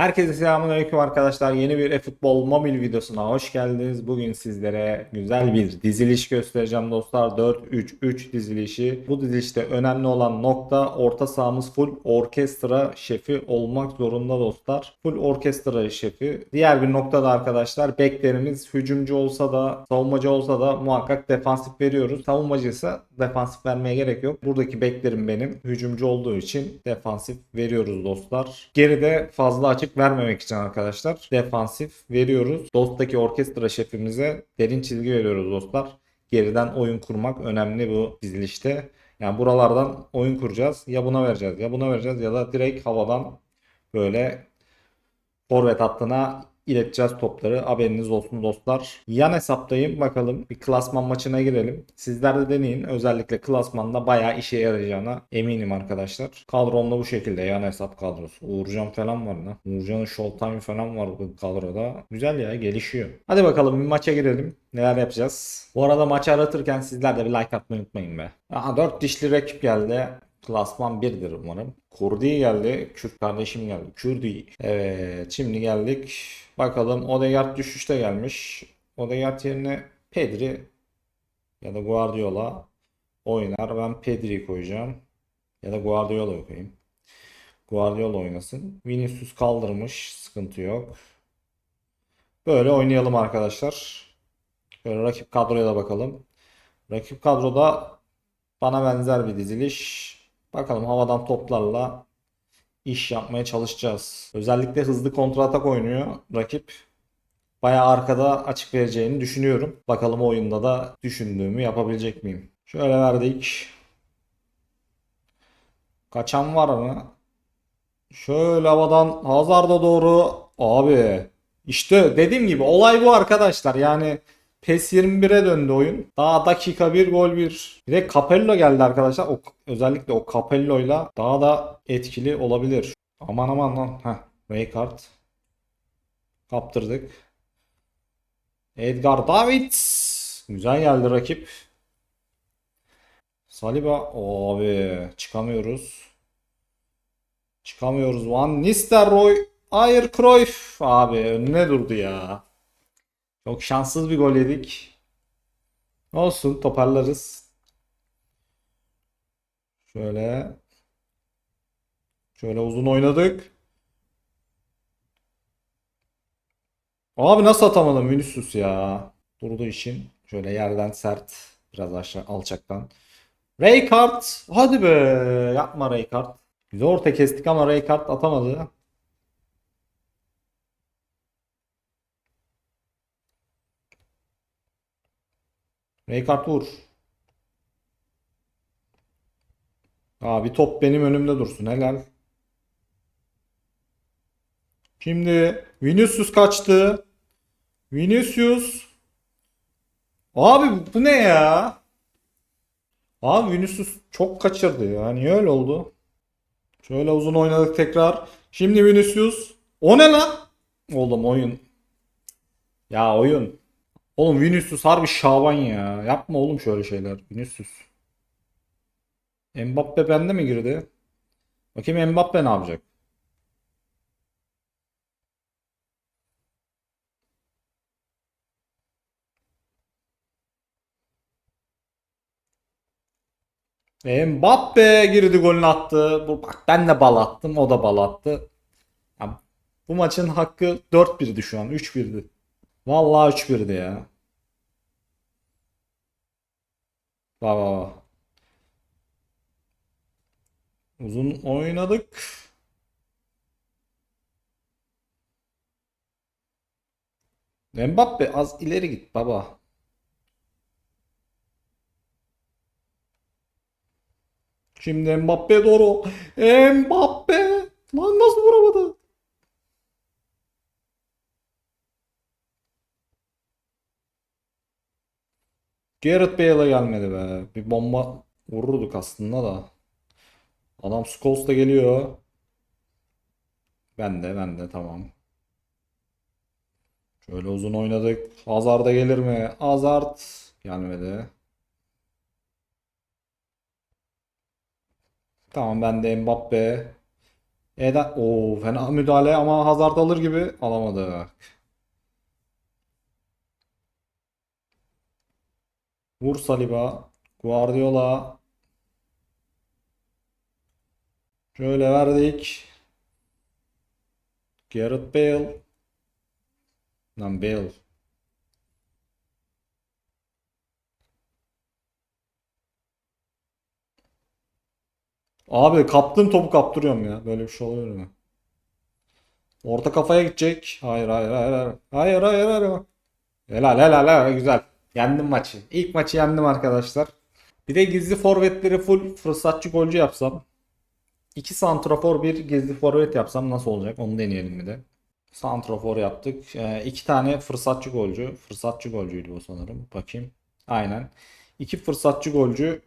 Herkese selamünaleyküm arkadaşlar. Yeni bir e-futbol mobil videosuna hoş geldiniz. Bugün sizlere güzel bir diziliş göstereceğim dostlar. 4-3-3 dizilişi. Bu dizilişte önemli olan nokta orta sahamız full orkestra şefi olmak zorunda dostlar. Full orkestra şefi. Diğer bir nokta da arkadaşlar beklerimiz hücumcu olsa da savunmacı olsa da muhakkak defansif veriyoruz. Savunmacıysa defansif vermeye gerek yok. Buradaki beklerim benim hücumcu olduğu için defansif veriyoruz dostlar. Geride fazla açık vermemek için arkadaşlar defansif veriyoruz. Dost'taki orkestra şefimize derin çizgi veriyoruz dostlar. Geriden oyun kurmak önemli bu dizilişte. Yani buralardan oyun kuracağız. Ya buna vereceğiz ya buna vereceğiz ya da direkt havadan böyle forvet hattına ileteceğiz topları. Haberiniz olsun dostlar. Yan hesaptayım. Bakalım bir klasman maçına girelim. Sizler de deneyin. Özellikle klasmanda bayağı işe yarayacağına eminim arkadaşlar. Kadromda bu şekilde yan hesap kadrosu. Uğurcan falan var lan. Uğurcan'ın Showtime falan var bu kadroda. Güzel ya gelişiyor. Hadi bakalım bir maça girelim. Neler yapacağız? Bu arada maçı aratırken sizler de bir like atmayı unutmayın be. Aha 4 dişli rakip geldi. Klasman 1'dir umarım. Kurdi geldi. Kürt kardeşim geldi. Kürdi. Evet. Şimdi geldik. Bakalım Odegaard düşüşte gelmiş. Odegaard yerine Pedri ya da Guardiola oynar. Ben Pedri'yi koyacağım. Ya da Guardiola koyayım. Guardiola oynasın. Vinicius kaldırmış. Sıkıntı yok. Böyle oynayalım arkadaşlar. Böyle rakip kadroya da bakalım. Rakip kadroda bana benzer bir diziliş. Bakalım havadan toplarla iş yapmaya çalışacağız. Özellikle hızlı kontratak oynuyor rakip. Bayağı arkada açık vereceğini düşünüyorum. Bakalım oyunda da düşündüğümü yapabilecek miyim? Şöyle verdik. Kaçan var mı? Şöyle havadan Hazard'a doğru. Abi işte dediğim gibi olay bu arkadaşlar. Yani PES 21'e döndü oyun. Daha dakika 1 gol 1. Bir de Capello geldi arkadaşlar. O, özellikle o Capello'yla daha da etkili olabilir. Aman aman lan. Heh. Rijkaard. Kaptırdık. Edgar Davids. Güzel geldi rakip. Saliba. Abi çıkamıyoruz. Çıkamıyoruz. Van Nistelrooy. Hayır Cruyff. Abi önüne durdu ya. Çok şanssız bir gol yedik. Olsun toparlarız. Şöyle. Şöyle uzun oynadık. Abi nasıl atamadım Vinicius ya. Durdu işin. Şöyle yerden sert. Biraz aşağı alçaktan. Rijkaard. Hadi be. Yapma Rijkaard. Biz orta kestik ama Rijkaard atamadı. Rijkaard vur. Abi top benim önümde dursun. Helal. Şimdi Vinicius kaçtı. Vinicius. Abi bu ne ya? Abi Vinicius çok kaçırdı ya. Niye öyle oldu? Şöyle uzun oynadık tekrar. Şimdi Vinicius. O ne lan? Oğlum oyun. Ya oyun. Oğlum Vinicius harbi şaban ya. Yapma oğlum şöyle şeyler. Vinicius. Mbappe bende mi girdi? Bakayım Mbappe ne yapacak? Mbappe girdi golünü attı. Bu, bak ben de bal attım. O da bal attı. Ya, bu maçın hakkı 4-1'di şu an. 3-1'di. Vallahi 3-1'di ya. Bak bak bak. Uzun oynadık. Mbappe az ileri git baba. Şimdi Mbappe doğru. Mbappe. Lan nasıl vuramadı? Gareth Bale'a gelmedi be. Bir bomba vururduk aslında da. Adam Scholes da geliyor. Ben de ben de tamam. Şöyle uzun oynadık. Hazard da gelir mi? Hazard gelmedi. Tamam ben de Mbappe. Eda o fena müdahale ama Hazard alır gibi alamadı. Vur Saliba. Guardiola. Şöyle verdik. Gareth Bale. Lan Bale. Abi kaptığım topu kaptırıyorum ya. Böyle bir şey oluyor mu? Orta kafaya gidecek. Hayır hayır hayır hayır. Hayır hayır hayır. Helal helal helal güzel. Yendim maçı. İlk maçı yendim arkadaşlar. Bir de gizli forvetleri full fırsatçı golcü yapsam. 2 santrafor bir gizli forvet yapsam nasıl olacak? Onu deneyelim bir de. Santrafor yaptık. Ee, iki tane fırsatçı golcü. Fırsatçı golcüydü o sanırım. Bakayım. Aynen. İki fırsatçı golcü.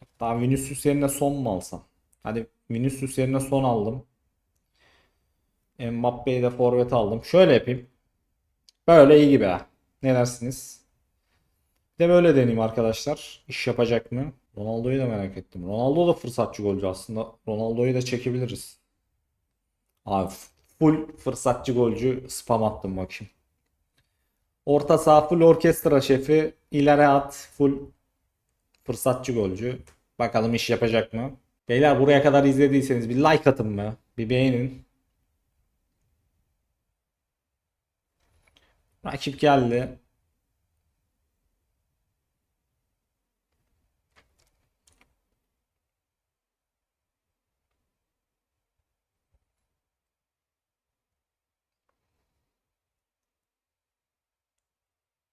Hatta Vinicius yerine son mu alsam? Hadi Vinicius yerine son aldım. Mbappe'yi de forvet aldım. Şöyle yapayım. Böyle iyi gibi ha. Ne dersiniz? Bir de böyle deneyeyim arkadaşlar. İş yapacak mı? Ronaldo'yu da merak ettim. Ronaldo da fırsatçı golcü aslında. Ronaldo'yu da çekebiliriz. Abi full fırsatçı golcü spam attım bakayım. Orta saha full orkestra şefi. İleri at full fırsatçı golcü. Bakalım iş yapacak mı? Beyler buraya kadar izlediyseniz bir like atın mı? Bir beğenin. Rakip geldi.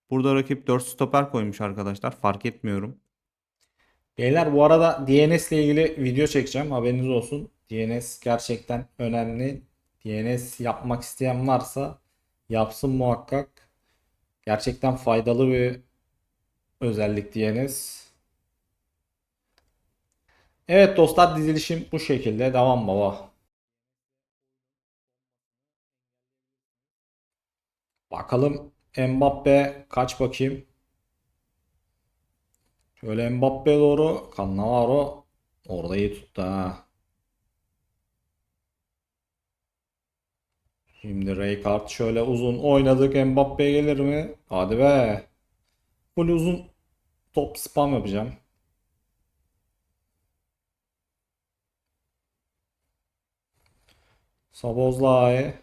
Burada rakip 4 stoper koymuş arkadaşlar. Fark etmiyorum. Beyler bu arada DNS ile ilgili video çekeceğim. Haberiniz olsun. DNS gerçekten önemli. DNS yapmak isteyen varsa yapsın muhakkak. Gerçekten faydalı bir özellik DNS. Evet dostlar dizilişim bu şekilde. Devam baba. Bakalım Mbappe kaç bakayım. Şöyle Mbappe doğru. Cannavaro orada iyi tuttu ha. Şimdi Rijkaard şöyle uzun oynadık. Mbappe gelir mi? Hadi be. Full uzun top spam yapacağım. Sabozlay.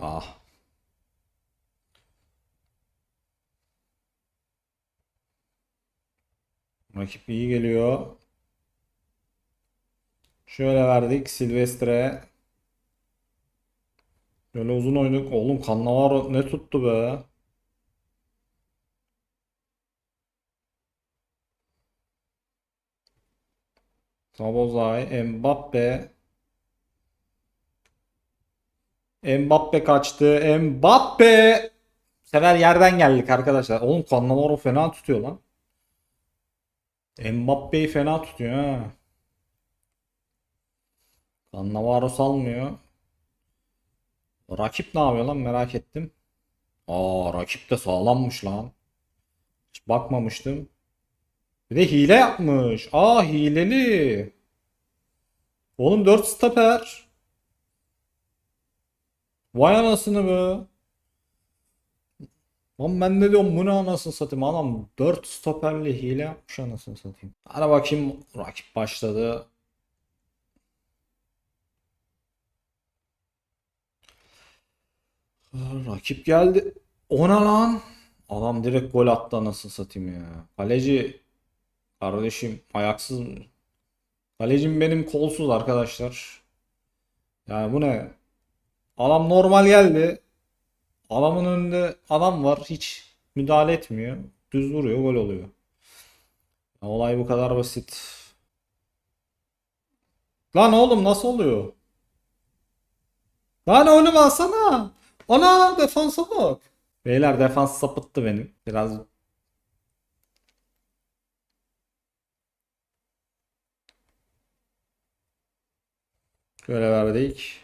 Ah. Rakip iyi geliyor. Şöyle verdik Silvestre. Şöyle uzun oynadık. Oğlum Cannavaro ne tuttu be? Sabozay, Mbappe. Mbappe kaçtı. Mbappe! Bu sefer yerden geldik arkadaşlar. Oğlum Cannavaro fena tutuyor lan. Mbappe'yi fena tutuyor ha. Cannavaro salmıyor. Rakip ne yapıyor lan merak ettim. Aa rakip de sağlammış lan. Hiç bakmamıştım. Bir de hile yapmış. Aa hileli. Oğlum 4 stoper. Vay anasını be. Lan ben de diyorum bu ne anasını satayım adam 4 stoperli hile yapmış anasını satayım. Hadi bakayım rakip başladı. Rakip geldi. O ne lan? Adam direkt gol attı anasını satayım ya. Kaleci kardeşim ayaksız? Kalecim benim kolsuz arkadaşlar. Yani bu ne? Adam normal geldi. Adamın önünde adam var. Hiç müdahale etmiyor. Düz vuruyor, gol oluyor. Olay bu kadar basit. Lan oğlum nasıl oluyor? Lan oğlum alsana. Ana defansa bak. Beyler defans sapıttı benim. Biraz Şöyle verdik.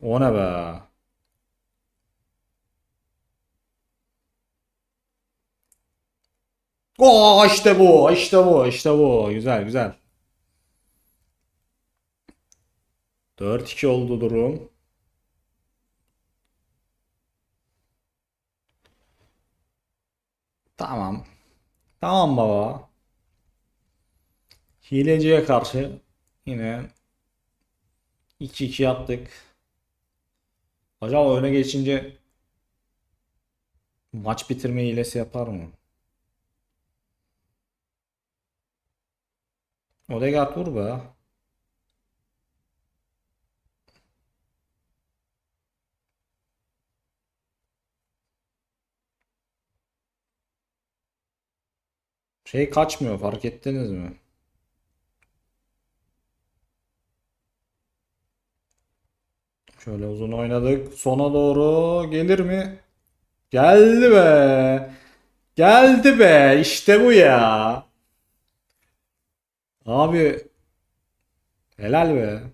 O ne be? Oo işte bu, işte bu, işte bu. Güzel, güzel. 4-2 oldu durum. Tamam. Tamam baba. Hileciye karşı yine 2-2 yaptık. Acaba öne geçince maç bitirme hilesi yapar mı? Odegaard vur be. Şey kaçmıyor fark ettiniz mi? Şöyle uzun oynadık. Sona doğru gelir mi? Geldi be. Geldi be. İşte bu ya. Abi helal be.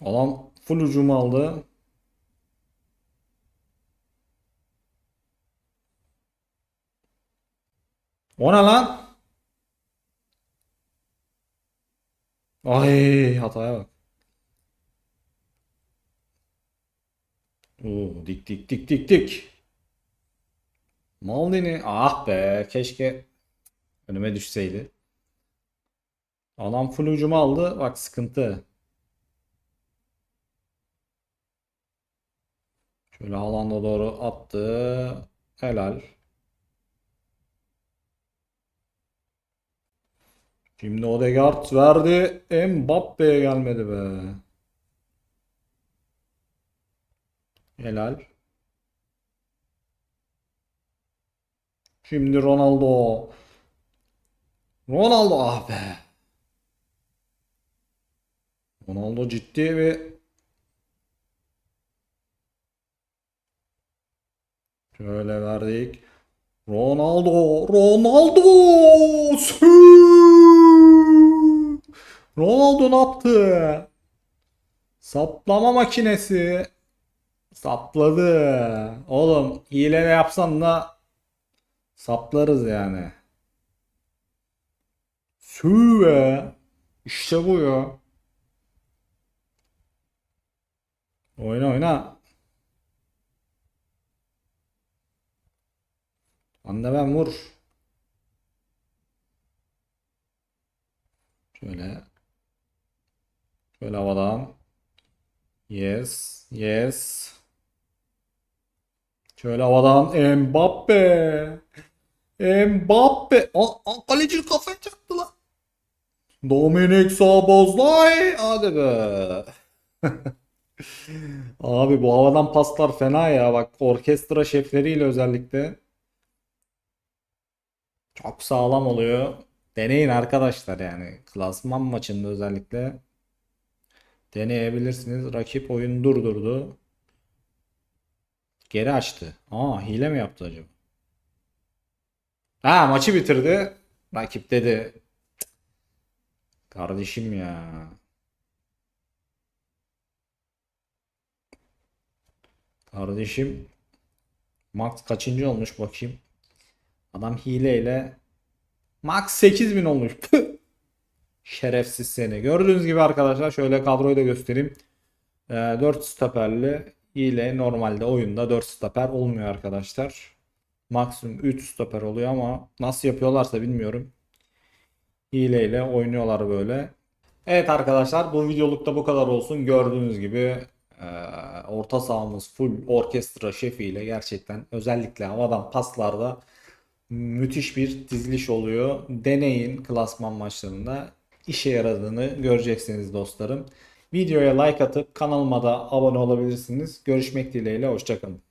Adam full hücum aldı. O ne lan? Ay hataya bak. Oo, dik dik dik dik dik. Maldini ah be keşke önüme düşseydi. Adam full hücumu aldı. Bak sıkıntı. Şöyle Haaland'a doğru attı. Helal. Şimdi Odegaard verdi. Mbappe'ye gelmedi be. Helal. Şimdi Ronaldo. Ronaldo ah be. Ronaldo ciddi ve şöyle verdik. Ronaldo, Ronaldo! Ronaldo ne yaptı? Saplama makinesi. Sapladı. Oğlum hile de yapsan da saplarız yani. Sü be. İşte bu ya. Oyna oyna. Anne ben vur. Şöyle. Şöyle havadan. Yes. Yes. Şöyle havadan Mbappe. Mbappe. Aa, aa, kaleci kafayı çaktı lan. Dominik Szoboszlai. Hadi be. Abi bu havadan paslar fena ya. Bak orkestra şefleriyle özellikle. Çok sağlam oluyor. Deneyin arkadaşlar yani. Klasman maçında özellikle deneyebilirsiniz. Rakip oyun durdurdu. Geri açtı. Aa hile mi yaptı acaba? Ha maçı bitirdi. Rakip dedi. "Cık, Kardeşim ya. Kardeşim Max kaçıncı olmuş bakayım. Adam hileyle Max 8000 olmuş. Şerefsiz seni. Gördüğünüz gibi arkadaşlar şöyle kadroyu da göstereyim. Ee, 4 stoperli hile normalde oyunda 4 stoper olmuyor arkadaşlar. Maksimum 3 stoper oluyor ama nasıl yapıyorlarsa bilmiyorum. Hileyle oynuyorlar böyle. Evet arkadaşlar bu videolukta bu kadar olsun. Gördüğünüz gibi e, orta sahamız full orkestra şefiyle gerçekten özellikle havadan paslarda müthiş bir diziliş oluyor. Deneyin klasman maçlarında işe yaradığını göreceksiniz dostlarım. Videoya like atıp kanalıma da abone olabilirsiniz. Görüşmek dileğiyle hoşçakalın.